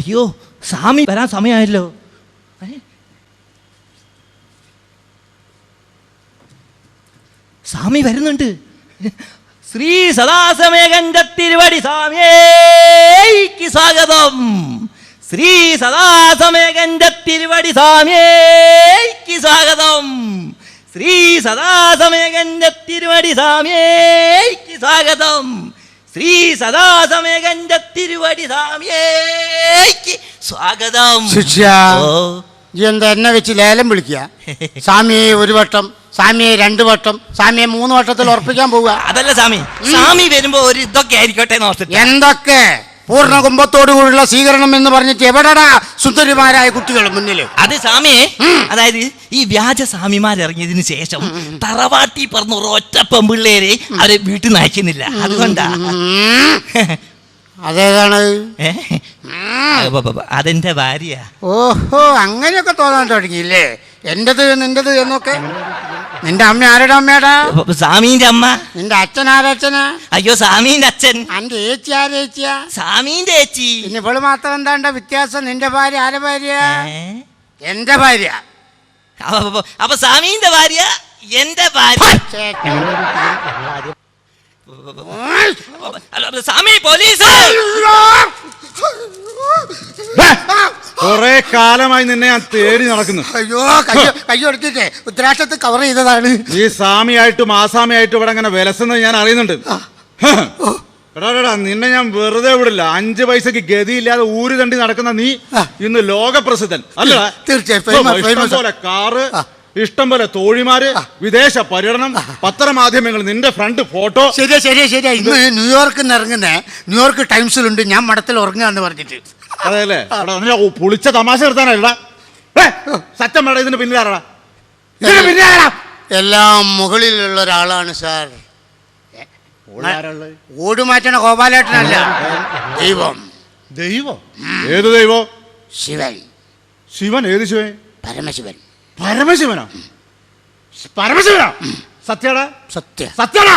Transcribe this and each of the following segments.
അയ്യോ സ്വാമി വരാൻ സമയമായല്ലോ? സ്വാമി വരുന്നുണ്ട്. ശ്രീ സദാസമേകന്റെ തിരുവടി സ്വാമിയേക്ക് സ്വാഗതം. ശ്രീ സദാസമേകന്റെ തിരുവടി സ്വാമിയേക്ക് സ്വാഗതം. ശ്രീ സദാസമേകന്റെ തിരുവടി സ്വാമിയേക്ക് സ്വാഗതം. ശ്രീ സദാസമേകന്റെ തിരുവടി സ്വാമിയേക്ക് സ്വാഗതം. എന്താ എന്നെ വെച്ച് ലേലം വിളിക്കുക? സ്വാമിയെ ഒരു വട്ടം സ്വാമിയെ രണ്ടു വട്ടം സ്വാമിയെ മൂന്ന് വട്ടത്തിൽ ഉറപ്പിക്കാൻ പോവുക. അതല്ല സ്വാമി സ്വാമി വരുമ്പോ ഒരു ഇതൊക്കെ ആയിരിക്കട്ടെ എന്തൊക്കെ? പൂർണ കുംഭത്തോടുകൂടിയുള്ള സ്വീകരണം എന്ന് പറഞ്ഞിട്ട് എവിടെടാ സുന്ദരിമാരായ കുട്ടികൾ മുന്നിൽ അത് സ്വാമിയെ അതായത് ഈ വ്യാജ സ്വാമിമാരിറങ്ങിയതിനു ശേഷം തറവാട്ടി പറഞ്ഞ ഒരൊറ്റ പെമ്പിള്ളേരെ അവരെ വീട്ടിൽ നയിക്കുന്നില്ല. അതുകൊണ്ടാ. അതേതാണ്? അതെന്റെ ഭാര്യ. ഓഹോ അങ്ങനെയൊക്കെ തോന്നാൻ തുടങ്ങിയില്ലേ? എന്റത് നിന്റത് എന്നൊക്കെ? നിന്റെ അമ്മ ആരുടെ അമ്മയാടാ? സ്വാമീന്റെ അമ്മ. നിന്റെ അച്ഛൻ ആരച്ഛനാ അയ്യോ സ്വാമീന്റെ അച്ഛൻ. അന്റെ ഏച്ചി ആരേച്ചിയാ സ്വാമീന്റെ ഏച്ചി. പിന്നെ ഇവൾ മാത്രം എന്താണ്ട വ്യത്യാസം? നിന്റെ ഭാര്യ ആരെ ഭാര്യ? എന്റെ ഭാര്യ. അപ്പൊ- സ്വാമീന്റെ ഭാര്യ എന്റെ ഭാര്യ. സ്വാമി പോലീസ്! കൊറേ കാലമായി നിന്നെ ഞാൻ തേടി നടക്കുന്നു. അയ്യോ കയ്യോ കയ്യോ എടുത്തിട്ടേ. ഉത്തരാക്ഷത്ത് കവർ ചെയ്തതാണ്. ഈ സ്വാമിയായിട്ടും ആസാമിയായിട്ടും ഇവിടെ അങ്ങനെ വിലസുന്നത് ഞാൻ അറിയുന്നുണ്ട്. നിന്നെ ഞാൻ വെറുതെ വിടില്ല. അഞ്ച് പൈസക്ക് ഗതിയില്ലാതെ ഊര് കണ്ടി നടക്കുന്ന നീ. ഇന്ന് ലോകപ്രസിദ്ധൻ. അല്ല തീർച്ചയായും, കാറ് ഇഷ്ടം പോലെ തോഴിമാര് വിദേശ പര്യടനം പത്രമാധ്യമങ്ങൾ നിന്റെ ഫ്രണ്ട് ഫോട്ടോ. ശരിയാ ശരിയാ ശരിയാ. ഇന്ന് ന്യൂയോർക്കിൽ നിന്ന് ഇറങ്ങുന്ന ന്യൂയോർക്ക് ടൈംസിലുണ്ട് ഞാൻ മഠത്തിൽ ഉറങ്ങാന്ന് പറഞ്ഞിട്ട്. അതെല്ലേ പുളിച്ച തമാശ എടുത്താനല്ലടാ സത്യം വേണ്ട ഇതിന് പിന്നിലാരടാ എല്ലാം മുകളിലുള്ള ഒരാളാണ് സാർ. ഓടുമാറ്റണ ഗോപാലേട്ടനല്ല ദൈവം. ദൈവം? ഏത് ദൈവം? ശിവൻ. ശിവൻ ഏത് ശിവൻ? പരമശിവൻ. പരമശിവനോ? പരമശിവനോ? സത്യടാ? സത്യ. സത്യടാ?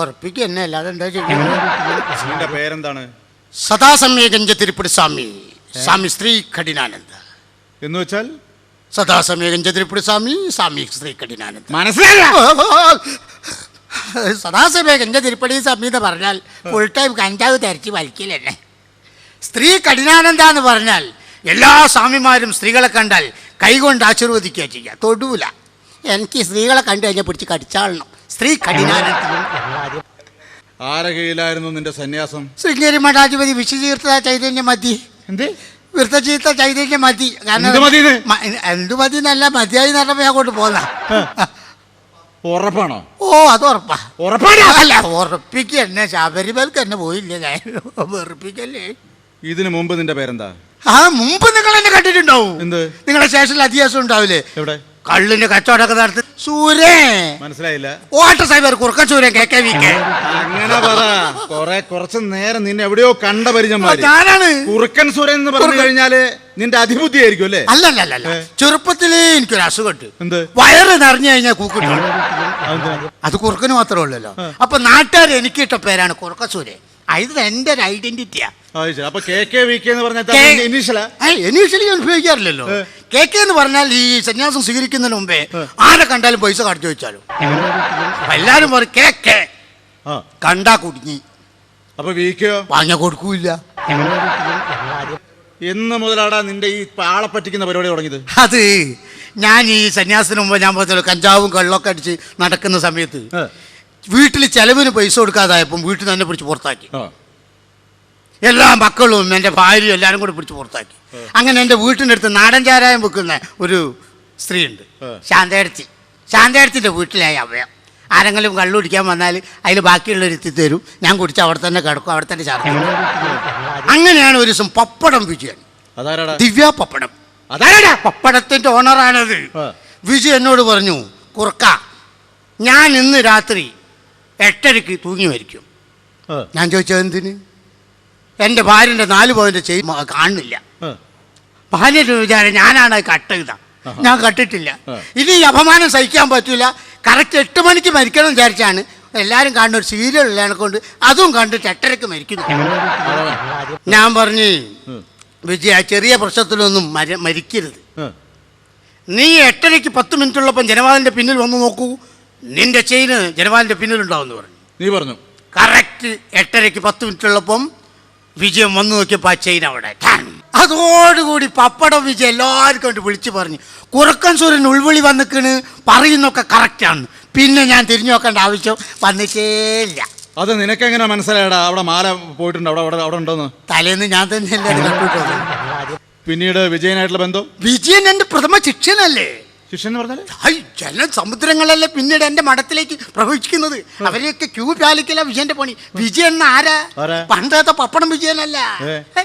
ഉറപ്പിക്കുക എന്നെ അല്ലാതെ എന്താ പേരെന്താണ്? സദാസമയഗഞ്ച സ്വാമി സ്വാമി ശ്രീ കഠിനാനന്ദ. എന്ന് വെച്ചാൽ? സദാസമയഗഞ്ച സ്വാമി സ്വാമി ശ്രീ കഠിനാനന്ദ. മനസ്സിലായില്ല? സദാസമയഗഞ്ച തിരുപ്പതി സ്വാമി എന്ന് പറഞ്ഞാൽ ഫുൾ ടൈം കഞ്ചാവ് തരച്ച് വലിക്കില്ലേ സ്ത്രീ കഠിനാനന്ദ എന്ന് പറഞ്ഞാൽ എല്ലാ സ്വാമിമാരും സ്ത്രീകളെ കണ്ടാൽ കൈകൊണ്ട് ആശീർവദിക്കുക ചെയ്യുക. തൊടൂല. എനിക്ക് സ്ത്രീകളെ കണ്ടു കഴിഞ്ഞാൽ പിടിച്ച് കടിച്ചാളണം. സ്ത്രീ ആരെ കീഴിലായിരുന്നു നിന്റെ സന്യാസം? ശൃംഗേരി മഠാധിപതി വിശ്വതീർത്ഥ ചൈതന്യ മതി. എന്ത്? വൃത്തചീത്ത ചൈതന്യ മതി. കാരണം? മ- എന്ത് മതി എന്നല്ല മതിയായി നടന്നപ്പോ ഞാൻ അങ്ങോട്ട് പോന്ന. ഉറപ്പാണോ? ഓ അത് ഉറപ്പാ. ഉറപ്പാണോ? അല്ല എന്നെ ശബരിമലക്ക് എന്നെ പോയില്ല ഞാൻ. ഉറപ്പിക്കല്ലേ? ഇതിനു മുമ്പ് നിന്റെ പേരെന്താ? ആ മുമ്പ് നിങ്ങൾ എന്നെ കണ്ടിട്ടുണ്ടാവും. എന്ത്? നിങ്ങളെ സ്റ്റേഷനിൽ അധ്യാസം ഉണ്ടാവില്ലേ? എവിടെ? കള്ളിന്റെ കച്ചവടമൊക്കെ നടത്തി. സൂര്യേ മനസ്സിലായില്ല. ഓട്ട സൈബർ കുറുക്ക സൂര്യൻ കെ കെ വി കെ. അങ്ങനെ പറ. കൊറേ കുറച്ച് നേരം നിന്നെ എവിടെയോ കണ്ട പരിചയം. ഞാനാണ്. കുറുക്കൻ സൂര്യൻ എന്ന് പറഞ്ഞു. കഴിഞ്ഞാൽ നിന്റെ അതിബുദ്ധി ആയിരിക്കും അല്ലേ? അല്ലല്ല അല്ല അല്ല ചെറുപ്പത്തിലേ എനിക്കൊരു അസുഖമുണ്ട്. എന്ത്? വയറ് നിറഞ്ഞു കഴിഞ്ഞാൽ കൂക്കിട്ടു. അത് കുറുക്കന് മാത്രമേ ഉള്ളല്ലോ. അപ്പൊ നാട്ടുകാർ എനിക്കിട്ട പേരാണ് കുറുക്കസൂര്യ ഇത് എന്റെ ഒരു ഐഡന്റിറ്റിയാ. അത് ശരി. അപ്പൊ കെ കെ വി കെ എന്ന് പറഞ്ഞാൽ കെ- ഇനീഷ്യലാ? ഇനീഷ്യലി ഞാൻ ഉപയോഗിക്കാറില്ലല്ലോ. കെ കെ എന്ന് പറഞ്ഞാൽ ഈ സന്യാസം സ്വീകരിക്കുന്നതിന് മുമ്പേ ആരെ കണ്ടാലും പൈസ കടച്ചു വെച്ചാലും എല്ലാരും പറയും കെ കെ. ആ. കണ്ടാ കുടുങ്ങി. അപ്പൊ വി കെയോ? വാങ്ങ കൊടുക്കൂല എന്ന് മുതലാടാ നിന്റെ ഈ പാളെ പറ്റിക്കുന്ന പരിപാടി തുടങ്ങിയത്? അത് ഞാൻ ഈ സന്യാസത്തിന് മുമ്പ് ഞാൻ പറഞ്ഞല്ലോ കഞ്ചാവും കള്ളൊക്കെ അടിച്ച് നടക്കുന്ന സമയത്ത് ഏ. വീട്ടിൽ ചെലവിന് പൈസ കൊടുക്കാതായപ്പം വീട്ടിൽ നിന്ന് തന്നെ പിടിച്ച് പുറത്താക്കി. ആ. എല്ലാ മക്കളും എന്റെ ഭാര്യയും എല്ലാവരും കൂടി പിടിച്ച് പുറത്താക്കി. അങ്ങനെ എന്റെ വീട്ടിന്റെ അടുത്ത് നാടൻ ചാരായം വെക്കുന്ന ഒരു സ്ത്രീയുണ്ട്. ശാന്തേടത്തി. ശാന്തേടത്തിന്റെ വീട്ടിലായി അവയം ആരെങ്കിലും കള്ളു കുടിക്കാൻ വന്നാൽ അതിൽ ബാക്കിയുള്ളവർ എത്തിത്തരും തരും. ഞാൻ കുടിച്ച് അവിടെ തന്നെ കിടക്കും അവിടെ തന്നെ ചാർത്തി അങ്ങനെയാണ് ഒരു ദിവസം പപ്പടം വിജയൻ. ദിവ്യ പപ്പടം. അതാരടാ? പപ്പടത്തിന്റെ ഓണറാണത്. വിജു എന്നോട് പറഞ്ഞു കുറുക്ക ഞാൻ ഇന്ന് രാത്രി എട്ടരയ്ക്ക് തൂങ്ങി മരിക്കും. ഞാൻ ചോദിച്ചത് എന്തിന്? എന്റെ ഭാര്യന്റെ നാല് പോയിന്റ് ചെയ്ത് കാണുന്നില്ല. ഭാര്യ വിചാരം ഞാനാണ് അത് ചെയ്ത ഞാൻ കട്ടിട്ടില്ല. ഇനി അപമാനം സഹിക്കാൻ പറ്റില്ല കറക്റ്റ് എട്ട് മണിക്ക് മരിക്കണം വിചാരിച്ചാണ് എല്ലാവരും കാണുന്ന ഒരു സീരിയൽ കൊണ്ട് അതും കണ്ടിട്ട് എട്ടരക്ക് മരിക്കുന്നു. ഞാൻ പറഞ്ഞു. വിജയ ചെറിയ പ്രശ്നത്തിലൊന്നും മര മരിക്കരുത്. നീ എട്ടരയ്ക്ക് പത്ത് മിനിറ്റ് ഉള്ളപ്പം ജനവാദിന്റെ പിന്നിൽ വന്ന് നോക്കൂ. നിന്റെ ചെയിന് ജനവാദിന്റെ പിന്നിലുണ്ടാവുമെന്ന് പറഞ്ഞു. നീ പറഞ്ഞു. കറക്റ്റ് എട്ടരയ്ക്ക് പത്ത് മിനിറ്റ് ഉള്ളപ്പം വിജയം വന്നു നോക്കിയപ്പോൾ ആ ചെയിൻ അവിടെ. അതോടുകൂടി പപ്പടം വിജയം എല്ലാവർക്കും കൊണ്ട് വിളിച്ചു പറഞ്ഞു. കുറുക്കൻ സൂര്യൻ ഉൾവിളി വന്നിക്കണ് പറയുന്നൊക്കെ കറക്റ്റാണ് പിന്നെ ഞാൻ തിരിഞ്ഞു നോക്കേണ്ട ആവശ്യം വന്നിട്ടേ ഇല്ല അത് നിനക്കെങ്ങനെ മനസ്സിലായടാ? അവിടെ മാല പോയിട്ടുണ്ട്. അവിടെ അവിടെ അവിടെ ഉണ്ടോന്ന്? തലേന്ന് ഞാൻ തന്നെ പിന്നീട് വിജയനായിട്ടുള്ള ബന്ധം? വിജയൻ എന്റെ പ്രഥമ ശിക്ഷനല്ലേ ശിഷ്യൻ എന്ന് പറഞ്ഞാൽ ഹൈ, ജല സമുദ്രങ്ങളല്ലേ പിന്നീട് എന്റെ മഠത്തിലേക്ക് പ്രവഹിക്കുന്നത് അവരെയൊക്കെ ക്യൂ പാലിക്കല വിജയന്റെ പണി. വിജയൻ എന്ന ആരാ? ആരാ? പണ്ടത്തെ പപ്പടം വിജയനല്ല. ഏ.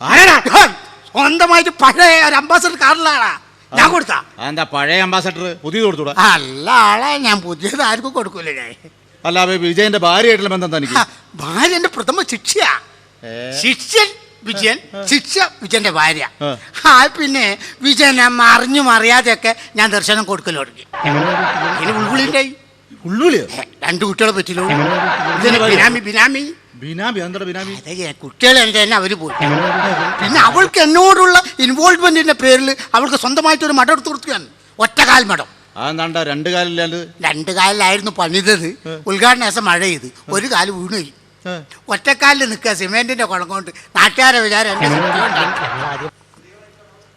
ആരാടാ? സ്വന്തമായിട്ട് പഴയ ഒരു അംബാസഡർ കാറിലാളാ ഞാൻ കൊടുത്താ. എന്താ പഴയ അംബാസഡർ? പുതിയത് കൊടുത്തൂടാ? അല്ല ആളെ ഞാൻ പുതിയത് ആർക്കും കൊടുക്കൂല ഞാൻ. അല്ല അപ്പൊ വിജയന്റെ ഭാര്യയായിട്ടുള്ള ബന്ധം തനിക്ക് ഹ, ഭാര്യ എന്റെ പ്രഥമ ശിക്ഷയാ. ഏ. ശിഷ്യൻ വിജയൻ ശിക്ഷ വിജയന്റെ ഭാര്യ. ആ. പിന്നെ വിജയൻ അറിഞ്ഞു അറിയാതെയൊക്കെ ഞാൻ ദർശനം കൊടുക്കൽ തുടങ്ങി. ഇനി ഉൾവിളിണ്ടായി രണ്ട് കുട്ടികളെ പറ്റില്ലോ ബിനാമി? ബിനാമി ബിനാമി. ബിനാമി? അതെ കുട്ടികൾ എന്റെ തന്നെ അവർ പോയി. പിന്നെ അവൾക്ക് എന്നോടുള്ള ഇൻവോൾവ്മെന്റിന്റെ പേരിൽ അവൾക്ക് സ്വന്തമായിട്ട് ഒരു മഠം എടുത്തു കൊടുക്കുകയാണ്. ഒറ്റകാൽ മഠം. അതെന്താണ്ടാ രണ്ട് കാലില്ലാണ്ട്? രണ്ട് കാലിലായിരുന്നു പണിതത്. ഉദ്ഘാടന ദിവസം മഴ ചെയ്ത് ഒരു കാൽ ഏ. ഒറ്റക്കാലിൽ നിൽക്കുക സിമെന്റിന്റെ കുളം കൊണ്ട്. നാട്ടുകാരെ വിചാരം എന്റെ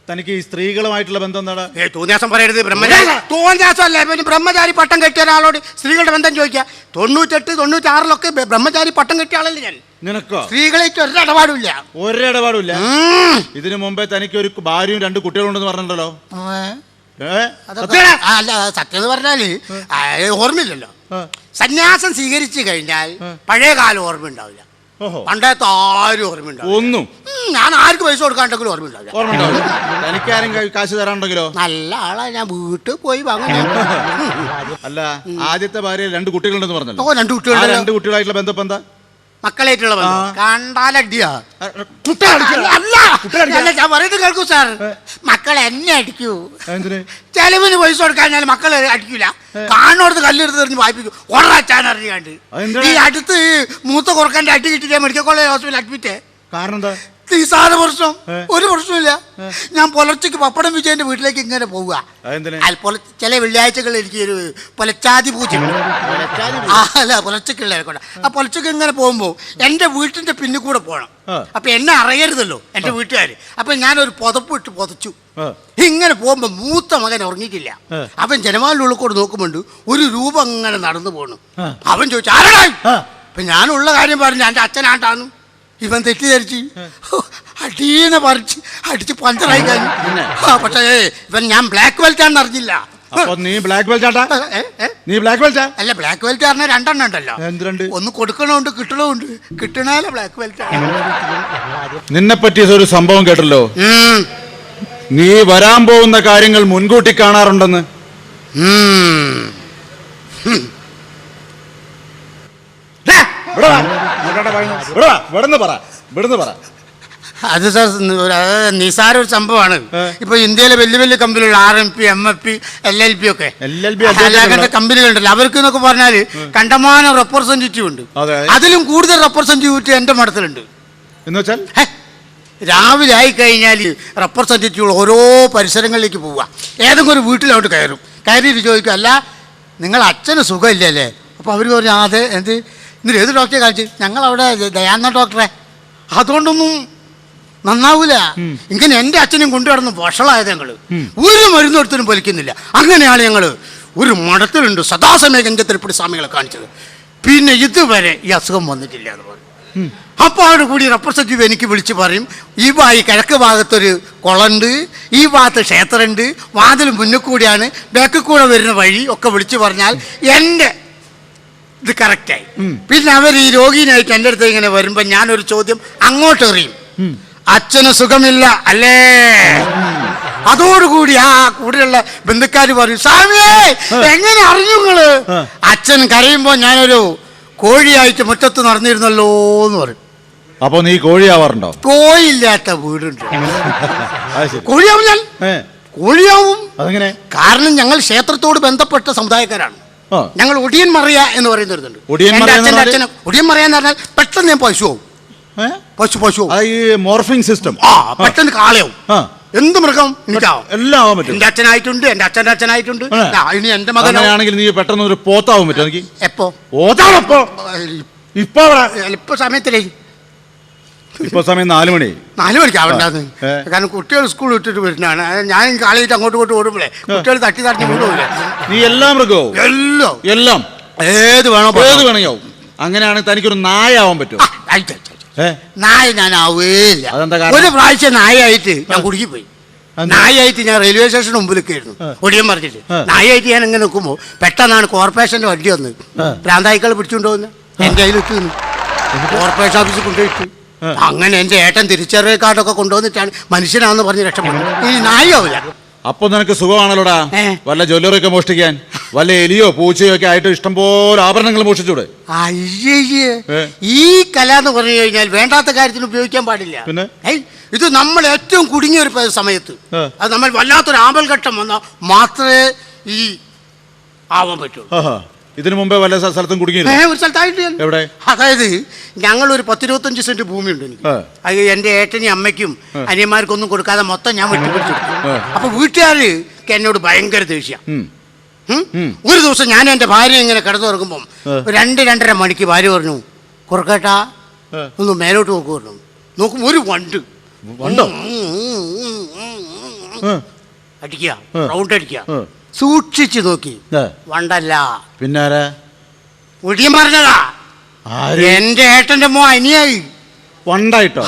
തനിക്ക് ഈ സ്ത്രീകളുമായിട്ടുള്ള ബന്ധം എന്താണ്? ഏ തോന്നിയാസം പറയരുത് ബ്രഹ്മചാരി തോന്നിയാസം അല്ല പിന്നെ ബ്രഹ്മചാരി പട്ടം കെട്ടിയ ഒരാളോട് സ്ത്രീകളുടെ ബന്ധം ചോദിക്കുക. തൊണ്ണൂറ്റെട്ട് തൊണ്ണൂറ്റാറിലൊക്കെ ബ- ബ്രഹ്മചാരി പട്ടം കെട്ടിയ ആളല്ലേ ഞാൻ? നിനക്കോ? സ്ത്രീകളായിട്ട് ഒരിടപാടുമില്ല. ഒരിടപാടില്ല ഉം. ഇതിനു മുമ്പേ തനിക്ക് ഒരു ഭാര്യയും രണ്ട് കുട്ടികളുണ്ടെന്ന് പറഞ്ഞിട്ടുണ്ടല്ലോ ഏ? അല്ല സത്യം എന്ന് പറഞ്ഞാൽ ഓർമ്മയില്ലല്ലോ. സന്യാസം സ്വീകരിച്ചു കഴിഞ്ഞാൽ പഴയ കാലം ഓർമ്മ ഉണ്ടാവില്ല പണ്ടത്തെ ആരും ഓർമ്മ ഉണ്ടാവില്ല ഒന്നും ഞാൻ ആർക്ക് പൈസ കൊടുക്കാണ്ടെങ്കിലും ഓർമ്മ ഉണ്ടാവില്ല ഓർമ്മ ഉണ്ടാവില്ല തനിക്കാരും കാശ് തരാണ്ടെങ്കിലോ നല്ല ആളാ ഞാൻ വീട്ടിൽ പോയി അല്ല ആദ്യത്തെ ഭാര്യ രണ്ട് കുട്ടികളുണ്ടെന്ന് പറഞ്ഞു ഓ രണ്ട് ആ കുട്ടികളുടെ രണ്ട് കുട്ടികളായിട്ടുള്ള ബന്ധം ഇപ്പൊ എന്താ മക്കളായിട്ടുള്ള ബന്ധം ആ, കുട്ടികളടിക്കോ? അല്ല അല്ല, ഞാൻ പറയുന്നത് കേൾക്കൂ സാർ. മക്കൾ എന്നെ അടിക്കൂ. ചെലവിന് പൈസ കൊടുക്കാൻ ഞാൻ മക്കളെ അടിക്കൂല. കാണോടത്ത് കല്ലെടുത്ത് എറിഞ്ഞ് വായിപ്പിക്കും. ഒറാച്ചാൻ അറിയാണ്ട്. അതെന്താ? ഈ അടുത്ത് മൂത്ത കുറക്കന്റെ അടി കിട്ടിയിട്ട് മെഡിക്കൽ കോളേജ് ഹോസ്പിറ്റലിൽ അഡ്മിറ്റ് കാരണം എന്താ? നിസാര പ്രശ്നം? ഒരു പ്രശ്നമില്ല ഞാൻ പുലർച്ചയ്ക്ക് പപ്പടം വിജയന്റെ വീട്ടിലേക്ക് ഇങ്ങനെ പോവുക. ചില വെള്ളിയാഴ്ചകളിൽ എനിക്ക് ഒരു പുലച്ചാതി പൂജ. അല്ല പുലർച്ചയ്ക്കുള്ള ആ പുലർച്ചയ്ക്ക് ഇങ്ങനെ പോകുമ്പോൾ എന്റെ വീട്ടിന്റെ പിന്നിൽ കൂടെ പോകണം. അപ്പൊ എന്നെ അറിയരുതല്ലോ എന്റെ വീട്ടുകാർ അപ്പൊ ഞാനൊരു പുതപ്പ് ഇട്ട് പുതച്ചു. ഇങ്ങനെ പോകുമ്പോ മൂത്ത മകൻ ഉറങ്ങിയിട്ടില്ല. അവൻ ജനവാലിന്റെ ഉള്ളിൽ കൂടെ നോക്കുമ്പോണ്ട് ഒരു രൂപം അങ്ങനെ നടന്നു ആ. അവൻ ചോദിച്ചു ആരാ ആ. അപ്പൊ ഞാനുള്ള കാര്യം പറഞ്ഞു എന്റെ അച്ഛനാട്ടാന്നു ഇവൻ തെറ്റിദ്ധരിച്ച്. അടീനെ പറിച്ച് അടിച്ച് പഞ്ചറായി കഴിഞ്ഞു. ആ, പക്ഷേ ഇവൻ ഞാൻ ബ്ലാക്ക് ബെൽറ്റ് ആണെന്ന് അറിഞ്ഞില്ല. അപ്പൊ നീ ബ്ലാക്ക് ബെൽറ്റ് ആട്ടാ? നീ ബ്ലാക്ക് ബെൽറ്റ് അല്ല ബ്ലാക്ക് ബെൽറ്റ് പറഞ്ഞ രണ്ടെണ്ണം ഉണ്ടല്ലോ. എന്തുണ്ട് ഒന്ന് കൊടുക്കണമുണ്ട് കിട്ടണമുണ്ട് കിട്ടണേല ബ്ലാക്ക് ബെൽറ്റ് നിന്നെ പറ്റിയ ഒരു സംഭവം കേട്ടല്ലോ. നീ വരാൻ പോകുന്ന കാര്യങ്ങൾ മുൻകൂട്ടി കാണാറുണ്ടെന്ന് ദേ, ഇവിടെ വാ. ഇങ്ങോട്ടാ വാ, ഇങ്ങോട്ട്. ഇവിടെ വാ, ഇവിടുന്ന് പറ ഇവിടുന്ന് പറ. അത് സാർ നിസാര ഒരു സംഭവമാണ്. ഇപ്പൊ ഇന്ത്യയിലെ വലിയ വലിയ കമ്പനികൾ R M P M F P L L P ഒക്കെ. അങ്ങനത്തെ കമ്പനികളുണ്ടല്ലോ. അവർക്ക് എന്നൊക്കെ പറഞ്ഞാൽ കണ്ടമാനം റെപ്രസെന്റേറ്റീവ് ഉണ്ട്. അതിലും കൂടുതൽ റെപ്രസെന്റേറ്റീവ് എന്റെ മഠത്തിലുണ്ട്. എന്ന് വെച്ചാൽ? രാവിലെ ആയി കഴിഞ്ഞാൽ റെപ്രസെന്റേറ്റീവുകൾ ഓരോ പരിസരങ്ങളിലേക്ക് പോവുക. ഏതെങ്കിലും ഒരു വീട്ടിലോട്ട് കയറും. കയറിയിട്ട് ചോദിക്കും അല്ല നിങ്ങൾ അച്ഛന് സുഖമില്ലല്ലേ? അപ്പൊ അപ്പോൾ അവർ പറഞ്ഞു അതെ എന്ത്? ഇന്നിട്ട് ഏത് ഡോക്ടറെ കാണിച്ചു? ഞങ്ങൾ അവിടെ ദയാന ഡോക്ടറെ അതുകൊണ്ടൊന്നും നന്നാവൂല. ഇങ്ങനെ എന്റെ അച്ഛനും കൊണ്ടുവരുന്ന വഷളായത് ഞങ്ങൾ ഒരു മരുന്നെടുത്തിനും പൊലിക്കുന്നില്ല. അങ്ങനെയാണ് ഞങ്ങൾ ഒരു മഠത്തിലുണ്ട് സദാസമയ ഗഞ്ചത്തിൽപ്പെടി സ്വാമികളെ കാണിച്ചത്. പിന്നെ ഇതുവരെ ഈ അസുഖം വന്നിട്ടില്ല എന്ന് പറഞ്ഞു അപ്പോൾ അവിടെ കൂടി റെപ്രസെന്റീവ് എനിക്ക് വിളിച്ച് പറയും ഈ വാ ഈ കിഴക്ക് ഭാഗത്തൊരു കുളമുണ്ട് ഈ ഭാഗത്ത് ക്ഷേത്രമുണ്ട് വാതിൽ മുന്നിൽ കൂടിയാണ് ബാക്കിൽ കൂടെ വരുന്ന വഴി ഒക്കെ വിളിച്ച് പറഞ്ഞാൽ എന്റെ ഇത് കറക്റ്റായി പിന്നെ അവർ ഈ രോഗീനായിട്ട് എന്റെ അടുത്ത് ഇങ്ങനെ വരുമ്പോൾ ഞാനൊരു ചോദ്യം അങ്ങോട്ട് എറിയും. അച്ഛന് സുഖമില്ല അല്ലേ? അതോടുകൂടി ആ കൂടെയുള്ള ബന്ധുക്കാർ പറയും സ്വാമിയേ എങ്ങനെ അറിഞ്ഞു നിങ്ങൾ. അച്ഛൻ കരയുമ്പോൾ ഞാനൊരു കോഴിയായിട്ട് മുറ്റത്ത് നടന്നിരുന്നല്ലോ എന്ന് പറയും. അപ്പൊ നീ കോഴിയാവാറുണ്ടോ? കോഴിയില്ലാത്ത വീടുണ്ട്. കോഴിയാവും ഞാൻ. കോഴിയാവും. അതെങ്ങനെ? കാരണം ഞങ്ങൾ ക്ഷേത്രത്തോട് ബന്ധപ്പെട്ട സമുദായക്കാരാണ്. ഞങ്ങൾ ഒടിയൻ മറിയ എന്ന് പറയുന്നുണ്ട് ഒടിയൻ മറിയ എന്ന് അച്ഛന്റെ പറഞ്ഞാൽ? ഒടിയൻ മറിയ എന്ന് പറഞ്ഞാൽ പെട്ടെന്ന് ഞാൻ പശു ആവും. ഏ? പശു പശു അത് ഈ മോർഫിംഗ് സിസ്റ്റം. ആ പെട്ടെന്ന് കാളയാവും. ആ. എന്ത് മൃഗം? എനിക്കാവും. എല്ലാം ആവാൻ പറ്റും. എന്റെ അച്ഛനായിട്ടുണ്ട് എന്റെ അച്ഛന്റെ അച്ഛനായിട്ടുണ്ട്. ആ, ഇനി എന്റെ മകനാവും. അങ്ങനെയാണെങ്കിൽ നീ പെട്ടെന്ന് ഒരു പോത്താവും പറ്റും എനിക്ക്. എപ്പോ? പോത്താണപ്പോ ഇപ്പൊ. ഇപ്പൊ സമയത്തിലേ. ഇപ്പൊ സമയം നാലു മണി. നാല് മണിക്കാവണ്ടാന്ന് ഏ. കാരണം കുട്ടികൾ സ്കൂൾ വിട്ടിട്ട് വരുന്നതാണ്. ഞാൻ കാളിയിട്ട് അങ്ങോട്ട് ഇങ്ങോട്ട് ഓടുമ്പോഴേ കുട്ടികൾ തട്ടി തട്ടി നീ എല്ലാം മൃഗവും? എല്ലാം. എല്ലാം? ഏത് വേണോ ഏത് വേണമെങ്കിൽ അങ്ങനെയാണെങ്കിൽ തനിക്കൊരു നായ ആവാൻ പറ്റുമോ നായ ഞാൻ കാരണം? ഒരു പ്രാവശ്യം നായായിട്ട് ഞാൻ കുടുക്കി പോയി? നായായിട്ട് ഞാൻ റെയിൽവേ സ്റ്റേഷന് മുമ്പിലൊക്കെയായിരുന്നു ഒടിയൻ പറഞ്ഞിട്ട്. നായായിട്ട് ഞാൻ ഇങ്ങനെ നിൽക്കുമ്പോൾ പെട്ടെന്നാണ് കോർപ്പറേഷന്റെ വണ്ടി വന്ന് ആ. ഭ്രാന്തായിക്കൾ പിടിച്ചുകൊണ്ട് വന്ന് എന്റെ കയ്യിൽ ഇട്ടു കോർപ്പറേഷൻ ഓഫീസിൽ കൊണ്ടുപോയിട്ട്. അങ്ങനെ എന്റെ ഏട്ടൻ തിരിച്ചറിയ കാർഡൊക്കെ കൊണ്ടുവന്നിട്ടാണ് മനുഷ്യനാണെന്ന് പറഞ്ഞ് രക്ഷപ്പെട്ടത് ഈ നായാവില്ല അപ്പൊ നിനക്ക് സുഖമാണല്ലോടാ? വല്ല ജ്വല്ലറി ഒക്കെ മോഷ്ടിക്കാൻ? വല്ല എലിയോ പൂച്ചയോ ഒക്കെ ആയിട്ട് ഇഷ്ടംപോലെ ആഭരണങ്ങൾ മോഷ്ടിച്ചൂടെ? അയ്യേ ഈ കല എന്ന് പറഞ്ഞു കഴിഞ്ഞാൽ വേണ്ടാത്ത കാര്യത്തിന് ഉപയോഗിക്കാൻ പാടില്ല. പിന്നെ? ഇത് നമ്മൾ ഏറ്റവും കുടുങ്ങിയ ഒരു സമയത്ത് അത് നമ്മൾ വല്ലാത്തൊരു ആമൽഘട്ടം വന്നാൽ മാത്രമേ ഈ ആവാൻ പറ്റുള്ളൂ. ഇതിനു മുമ്പേ വല്ല സ്ഥലത്തും ഏ, കുടുങ്ങിയില്ല ഒരു സ്ഥലത്തായിട്ട് ഞാൻ. എവിടെ? അതായത് ഞങ്ങൾ ഒരു പത്തിരുപത്തഞ്ച് സെന്റ് ഭൂമിയുണ്ട് എനിക്ക് ആ. അത് എന്റെ ഏട്ടനും അമ്മയ്ക്കും അനിയന്മാർക്കൊന്നും കൊടുക്കാതെ മൊത്തം ഞാൻ വെട്ടിപ്പിടിച്ചു ആ. അപ്പൊ വീട്ടുകാര് എന്നോട് ഭയങ്കര ദേഷ്യ ഉം. ഒരു ദിവസം ഞാൻ എന്റെ ഭാര്യ ഇങ്ങനെ കിടന്നു ആ. രണ്ട് രണ്ടര മണിക്ക് ഭാര്യ പറഞ്ഞു കുറുക്കേട്ടാ ആ. ഒന്ന് മേലോട്ട് നോക്കു പറഞ്ഞു നോക്കും ഒരു വണ്ട് വണ്ടോ? ആ. അടിക്കുക ആ. റൗണ്ട് അടിക്കുക ആ. സൂക്ഷിച്ചു നോക്കി. വണ്ടല്ല. പിന്നാരെ? ഒടിയൻ പറഞ്ഞതാ എന്റെ ഏട്ടന്റെ മോ അനിയായി. വണ്ടായിട്ടോ?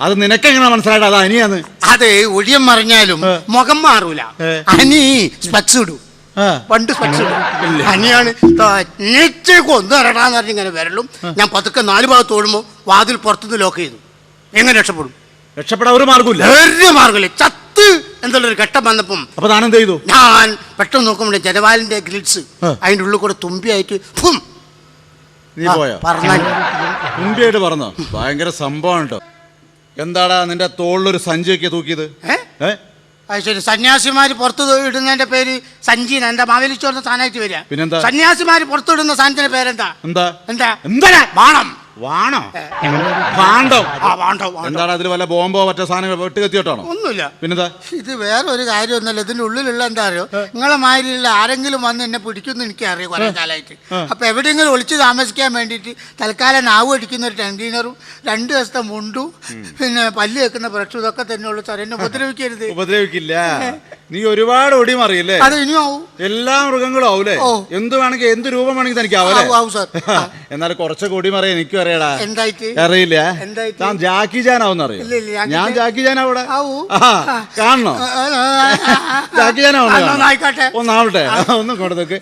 അത് നിനക്കെങ്ങനെ മനസ്സിലായിട്ട്? അത് അനിയാന്ന്. അത് ഒടിയൻ പറഞ്ഞാലും മുഖം മാറൂല. അനി സ്പെക്സ് ഇടൂ. പണ്ട് സ്പെക്സ് ഇടും. അനിയാണ് ഒന്ന് ഇറങ്ങാന്ന് പറഞ്ഞ് ഇങ്ങനെ വരലും. ഞാൻ പതുക്കെ നാല് ഭാഗത്ത് ഓടുമ്പോൾ വാതിൽ പുറത്തുനിന്ന് ലോക്ക് ചെയ്തു. എങ്ങനെ രക്ഷപ്പെടും? രക്ഷപ്പെടാൻ ഒരു മാർഗമില്ല ഒരു മാർഗമില്ല ചത്ത് എന്നുള്ളൊരു ഘട്ടം വന്നപ്പം അപ്പൊ താനെന്ത് ചെയ്തു? ഞാൻ പെട്ടെന്ന് നോക്കുമ്പോൾ ജനവാലിന്റെ ഗ്രിൽസ് അതിന്റെ അതിന്റെ ഉള്ളിൽ കൂടെ തുമ്പിയായിട്ട് ഫും. നീ പോയോ? പറഞ്ഞാൽ മുമ്പിയായിട്ട് പറഞ്ഞോ? ഭയങ്കര സംഭവമാണ് കേട്ടോ എന്താടാ നിന്റെ തോളിലൊരു സഞ്ചിയൊക്കെ തൂക്കിയത്? ശരി. സന്യാസിമാര് പുറത്ത് ഇടുന്നതിന്റെ പേര് സഞ്ജീന എന്താ മാവേലിച്ചോറിന്റെ സ്ഥാനമായിട്ട് വരിക? പിന്നെന്താ? സന്യാസിമാര് പുറത്തിടുന്ന സാധനത്തിന്റെ പേരെന്താ? എന്താ? എന്താ? എന്താ? ബാണം വാണോ? വാണ്ടോ? ആ വാണ്ടോ വാണ്ടോ. എന്താണ് അതിൽ വല്ല ബോംബോ മറ്റോ സാധനങ്ങൾ വെട്ട് കത്തിയോട്ടാണോ? ഒന്നുമില്ല. പിന്നെന്താ? ഇത് വേറെ ഒരു കാര്യമൊന്നുമല്ല. ഇതിന്റെ ഉള്ളിലുള്ള എന്താ അറിയോ? നിങ്ങളെ മാതിരിയുള്ള ആരെങ്കിലും വന്ന് എന്നെ പിടിക്കുന്നു എനിക്ക് അറിയാം കുറെ കാലമായിട്ട്. അപ്പൊ എവിടെയെങ്കിലും ഒളിച്ചു താമസിക്കാൻ വേണ്ടിയിട്ട് തൽക്കാലം നാവ് അടിക്കുന്ന ഒരു ടെൻഡീനറും രണ്ട് ദിവസത്തെ മുണ്ടും പിന്നെ പല്ല് വെക്കുന്ന ബ്രഷും ഇതൊക്കെ തന്നെ ഉള്ളു സാർ എന്നെ ഉപദ്രവിക്കരുത്. ഉപദ്രവിക്കില്ല. നീ ഒരുപാട് ഒടി മറിയില്ലേ അത് ഇനിയാവും എല്ലാ മൃഗങ്ങളും ആവൂലേ എന്ത് വേണമെങ്കിൽ എന്ത് രൂപം വേണമെങ്കിൽ തനിക്ക്. എന്നാൽ കുറച്ചൊക്കെ ഒടി മറിയാൻ എനിക്കും അറിയടാ അറിയില്ല ഞാൻ താൻ ജാക്കി ജാൻ ആവുന്ന അറിയോ ഞാൻ ജാക്കി ജാൻ അവിടെ. കാണണോ. ജാക്കി ജാൻ ആയിക്കോട്ടെ. ഒന്നാവട്ടെ ഒന്നും കൊണ്ട് നോക്ക്